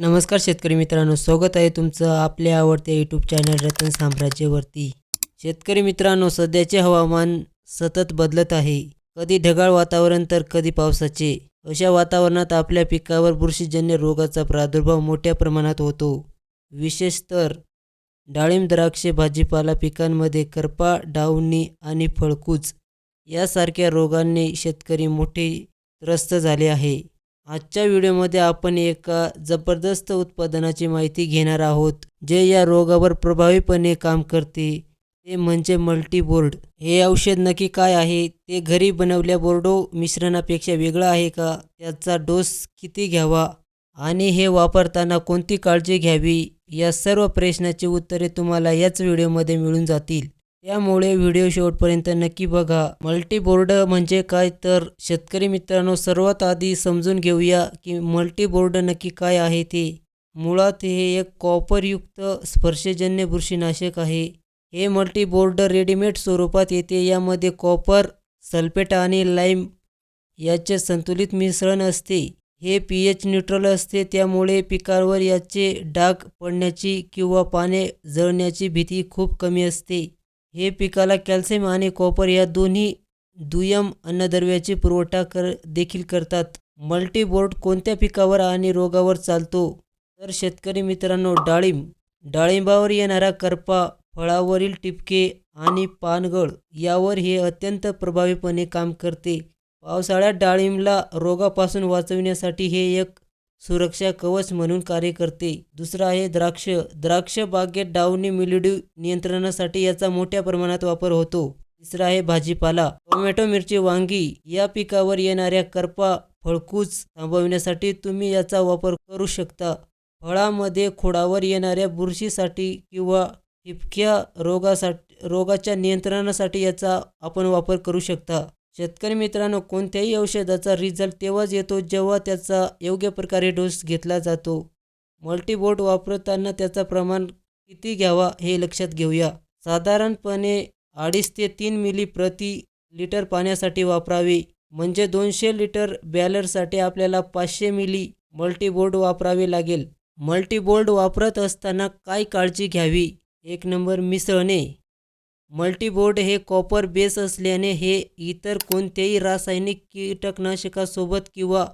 नमस्कार शेतकरी मित्रांनो स्वागत आहे तुमचं आपल्या आवडत्या यूट्यूब चॅनल रतन साम्राज्यवरती. शेतकरी मित्रांनो सध्याचे हवामान सतत बदलत आहे. कधी ढगाळ वातावरण तर कधी पावसाचे. अशा वातावरणात आपल्या पिकावर बुरशीजन्य रोगाचा प्रादुर्भाव मोठ्या प्रमाणात होतो. विशेष तर डाळिंब द्राक्षे भाजीपाला पिकांमध्ये करपा डावणी आणि फळकूच यासारख्या रोगांनी शेतकरी मोठे त्रस्त झाले आहे. आजच्या व्हिडिओमध्ये आपण एका जबरदस्त उत्पादनाची माहिती घेणार आहोत जे या रोगावर प्रभावीपणे काम करते. ते म्हणजे मल्टीबोर्ड. हे औषध नक्की काय आहे? ते घरी बनवल्या बोर्डो मिश्रणापेक्षा वेगळं आहे का? त्याचा डोस किती घ्यावा? आणि हे वापरताना कोणती काळजी घ्यावी? या सर्व प्रश्नाची उत्तरे तुम्हाला याच व्हिडिओमध्ये मिळून जातील. त्यामुळे व्हिडिओ शेवटपर्यंत नक्की बघा. मल्टीबोर्ड म्हणजे काय? तर शेतकरी मित्रांनो सर्वात आधी समजून घेऊया की मल्टीबोर्ड नक्की काय आहे ते. मुळात हे एक कॉपरयुक्त स्पर्शजन्य बुरशीनाशक आहे. हे मल्टीबोर्ड रेडीमेड स्वरूपात येते. यामध्ये कॉपर सल्फेट आणि लाईम याचे संतुलित मिश्रण असते. हे पी एच न्यूट्रल असते. त्यामुळे पिकावर याचे डाग पडण्याची किंवा पाने जळण्याची भीती खूप कमी असते. हे पिकाला कॅल्शियम आणि कॉपर या दोन्ही दुय्यम अन्नद्रव्याचे पुरवठा कर देखील करतात. मल्टीबोर्ड कोणत्या पिकावर आणि रोगावर चालतो? तर शेतकरी मित्रांनो डाळिंब. डाळिंबावर येणारा करपा फळावरील टिपके आणि पानगळ यावर हे अत्यंत प्रभावीपणे काम करते. पावसाळ्यात डाळिंबला रोगापासून वाचविण्यासाठी हे एक सुरक्षा कवच म्हणून कार्य करते. दुसरं आहे द्राक्ष. द्राक्ष बागेत डावणी मिलिड्यू नियंत्रणासाठी याचा मोठ्या प्रमाणात वापर होतो. तिसरा आहे भाजीपाला. टोमॅटो मिरची वांगी या पिकावर येणाऱ्या करपा फळकूच थांबवण्यासाठी तुम्ही याचा वापर करू शकता. फळामध्ये खोडावर येणाऱ्या बुरशीसाठी किंवा ठिपक्या रोगासाठी रोगाच्या नियंत्रणासाठी याचा आपण वापर करू शकता. शेतकरी मित्रांनो कोणत्याही औषधाचा रिझल्ट तेव्हाच येतो जेव्हा त्याचा योग्य प्रकारे डोस घेतला जातो. मल्टीबोट वापरताना त्याचा प्रमाण किती घ्यावा हे लक्षात घेऊया. साधारणपणे अडीच ते तीन मिली प्रति लिटर पाण्यासाठी वापरावे. म्हणजे दोनशे लिटर बॅलरसाठी आपल्याला पाचशे मिली मल्टीबोर्ड वापरावे लागेल. मल्टीबोर्ड वापरत असताना काय काळजी घ्यावी? एक नंबर मिसळणे. मल्टीबोर्ड हे कॉपर बेस असल्याने हे इतर कोणत्याही रासायनिक कीटकनाशकासोबत किंवा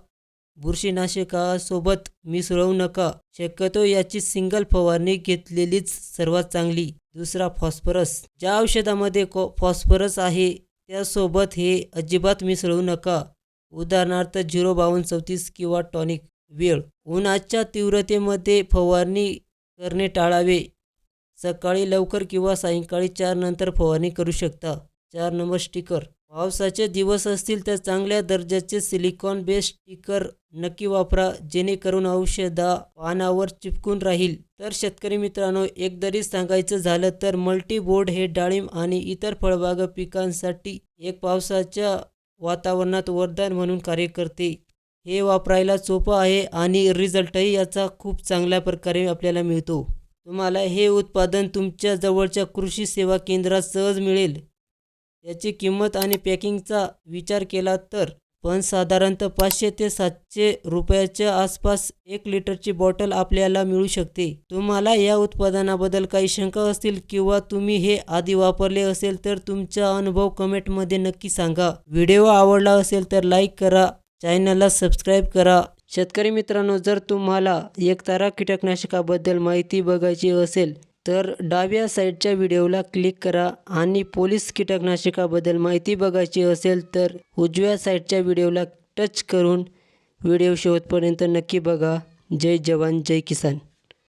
बुरशीनाशकासोबत मिसळवू नका. शक्यतो याची सिंगल फवारणी घेतलेलीच सर्वात चांगली. दुसरा फॉस्फरस. ज्या औषधामध्ये को फॉस्फरस आहे त्यासोबत हे अजिबात मिसळू नका. उदाहरणार्थ झिरो बावन्न चौतीस किंवा टॉनिक वेळ. उन्हाच्या तीव्रतेमध्ये फवारणी करणे टाळावे. सकाळी लवकर किंवा सायंकाळी चार नंतर फवारणी करू शकता. चार नंबर स्टिकर. पावसाचे दिवस असतील तर चांगल्या दर्जाचे सिलिकॉन बेस्ड स्टिकर नक्की वापरा जेणेकरून औषधा पानावर चिपकून राहील. तर शेतकरी मित्रांनो एकदरी सांगायचं झालं तर मल्टीबोर्ड हे डाळिंब आणि इतर फळबाग पिकांसाठी एक पावसाच्या वातावरणात वरदान म्हणून कार्य करते. हे वापरायला सोपं आहे आणि रिझल्टही याचा खूप चांगल्या प्रकारे आपल्याला मिळतो. तुम्हाला हे उत्पादन तुमच्या जवळच्या कृषी सेवा केंद्रात सहज मिळेल. याची किंमत आणि पॅकिंगचा विचार केला तर पण साधारणतः पाचशे ते सातशे रुपयाच्या आसपास एक लिटरची बॉटल आपल्याला मिळू शकते. तुम्हाला या उत्पादनाबद्दल काही शंका असतील किंवा तुम्ही हे आधी वापरले असेल तर तुमचा अनुभव कमेंटमध्ये नक्की सांगा. व्हिडिओ आवडला असेल तर लाईक करा. चॅनलला सबस्क्राईब करा. शेतकरी मित्रांनो जर तुम्हाला एकतारा कीटकनाशकाबद्दल माहिती बघायची असेल तर डाव्या साईडच्या व्हिडिओला क्लिक करा आणि पोलीस कीटकनाशकाबद्दल माहिती बघायची असेल तर उजव्या साईडच्या व्हिडिओला टच करून व्हिडिओ शेवटपर्यंत नक्की बघा. जय जवान जय किसान.